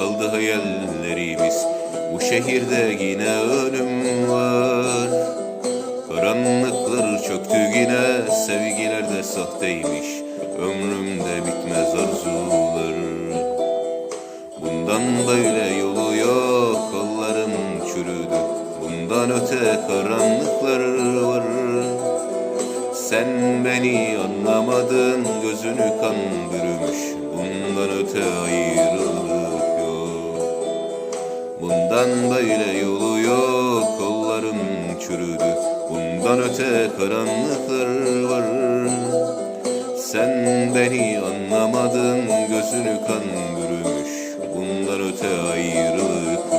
kaldı hayallerimiz. Bu şehirde yine ölüm var. Karanlıklar çöktü yine Sevgiler de sahteymiş. Ömrümde bitmez arzular. Bundan böyle yolu yok Kollarım çürüdü. Bundan öte karanlıklar var. Sen beni anlamadın Gözünü kan Bundan öte ayrılır Bundan böyle yolu yok Kollarım çürüdü. Bundan öte karanlıklar var. Sen beni anlamadın Gözünü kan bürümüş. Bundan öte ayrılık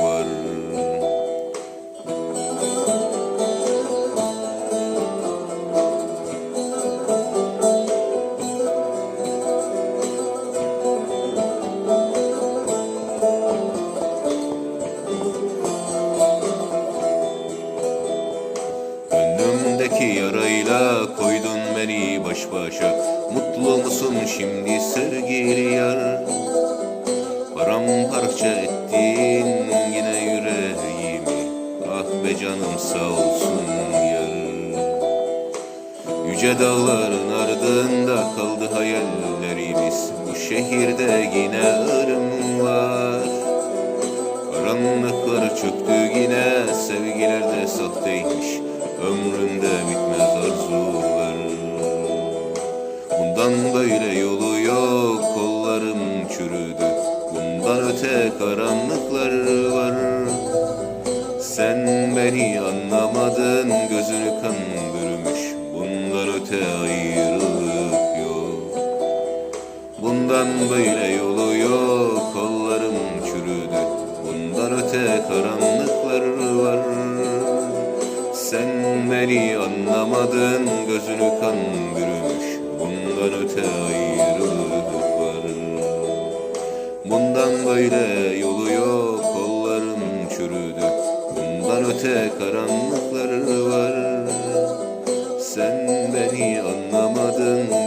başa Mutlu musun şimdi sevgili yar? Paramparça ettin yine yüreğimi. Ah be canım sağ olsun yar. Yüce dağların ardında kaldı hayallerimiz. Bu şehirde yine ölüm var Karanlıklar çöktü yine Sevgiler de sahteymiş. Ömründe bitmez arzular çürüdü. Bundan öte karanlıklar var. Sen beni anlamadın Gözünü kan bürümüş. Bundan öte ayrılık yok. Bundan böyle yolu yok Kollarım çürüdü. Bundan öte karanlıklar var. Sen beni anlamadın Gözünü kan bürümüş. Bundan öte ayrılık böyle yolu yok Kollarım çürüdü. Bundan öte karanlıklar var. Sen beni anlamadın